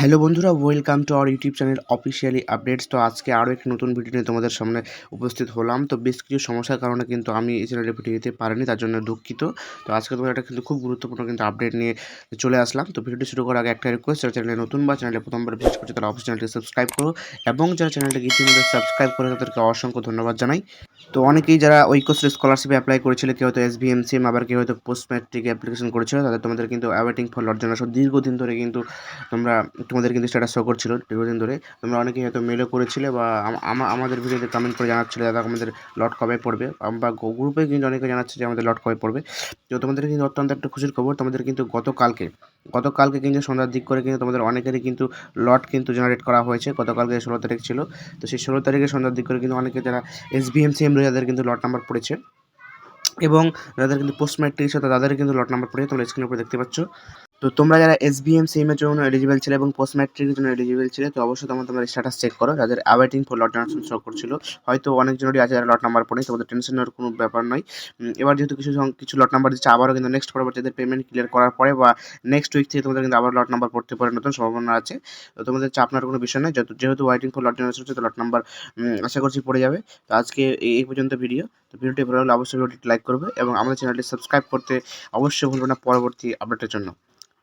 Hello বন্ধুরা, welcome to our YouTube channel officially updates তো আজকে আরও একটি নতুন ভিডিও নিয়ে তোমাদের সামনে উপস্থিত হলাম। তো বেশ কিছু সমস্যার কারণে কিন্তু আমি এই চ্যানেলে ভিডিও দিতে পারিনি, তার জন্য দুঃখিত। তো আজকে তোমার একটা কিন্তু খুব গুরুত্বপূর্ণ কিন্তু আপডেট নিয়ে চলে আসলাম। তো ভিডিওটি শুরু করার আগে একটা রিকোয়েস্ট যারা চ্যানেলে নতুন বা চ্যানেলে প্রথমবার ভিজিট করছে, তারা অফিস চ্যানেলটি সাবস্ক্রাইব করো এবং যারা চ্যানেলটিকে ইতিমধ্যে সাবস্ক্রাইব করে তাদেরকে অসংখ্য ধন্যবাদ জানাই। তো অনেকেই যারা ঐক্যশ্রী স্কলারশিপে অ্যাপ্লাই করেছিল, কেউ হয়তো এস বি এম সিএম আবার কেউ হয়তো পোস্ট ম্যাট্রিক অ্যাপ্লিকেশন করেছিল, তাদের তোমাদের কিন্তু অ্যাওয়েটিং ফর লট সব দীর্ঘদিন ধরে কিন্তু তোমরা তোমাদের কিন্তু স্ট্যাটাস শো করছিল দীর্ঘদিন ধরে। তোমরা অনেকেই হয়তো মেলও করেছিলে বা আমা- আমাদের ভিডিওতে কমেন্ট করে জানাচ্ছিলে, দাদা, আমাদের লট কবে পড়বে? বা গ্রুপে কিন্তু অনেকে জানাচ্ছে যে আমাদের লট কবে পড়বে। তো তোমাদের কিন্তু অত্যন্ত একটা খুশির খবর, তোমাদের কিন্তু গতকালকে গতকালকে কিন্তু সন্ধ্যার দিক করে কিন্তু তোমাদের অনেকেরই কিন্তু লট কিন্তু জেনারেট করা হয়েছে। গতকালকে ষোলো তারিখ ছিল। তো সেই ষোলো তারিখে সন্ধ্যার দিক করে কিন্তু অনেকে যারা এস বি এম যাদের কিন্তু লট নাম্বার পড়েছে। এবং যাদের কিন্তু পোস্ট ম্যাট্রিক সাথে তাদের কিন্তু লট নাম্বার পড়ে তোমরা স্ক্রিনের উপরে দেখতে পাচ্ছ। তো তোমরা যারা এস বি এম সিএমের জন্য এলিজিবল ছিলে এবং পোস্ট ম্যাট্রিকের জন্য এলিজিবল ছিলে, তো অবশ্যই তোমরা তোমার স্ট্যাটাস চেক করো। যাদের awaiting for lot generation show করছিল, হয়তো অনেকজনেরই আছে যারা লট নাম্বার পড়ে তোমাদের টেনশন নেওয়ার কোনো ব্যাপার নয়। এবার যেহেতু কিছু কিছু লট নাম্বার দিচ্ছে, আবারও কিন্তু নেক্সট পরবর্তীদের পেমেন্ট ক্লিয়ার করার পরে বা নেক্সট উইক থেকে তোমাদের কিন্তু আবার লট নাম্বার পড়তে পারে নতুন সম্ভাবনা আছে। তো তোমাদের চাপ নেওয়ার কোনো বিষয় নয়। যত যেহেতু ওয়াইটিং ফর লট জেনারেশন হচ্ছে, তো লট নাম্বার আশা করছি পড়ে যাবে। তো আজকে এই পর্যন্ত ভিডিও তো ভিডিওটি ভালো হলে অবশ্যই ভিডিওটি লাইক করবে এবং আমাদের চ্যানেলটি সাবস্ক্রাইব করতে অবশ্যই ভুলবে না পরবর্তী আপডেটের জন্য।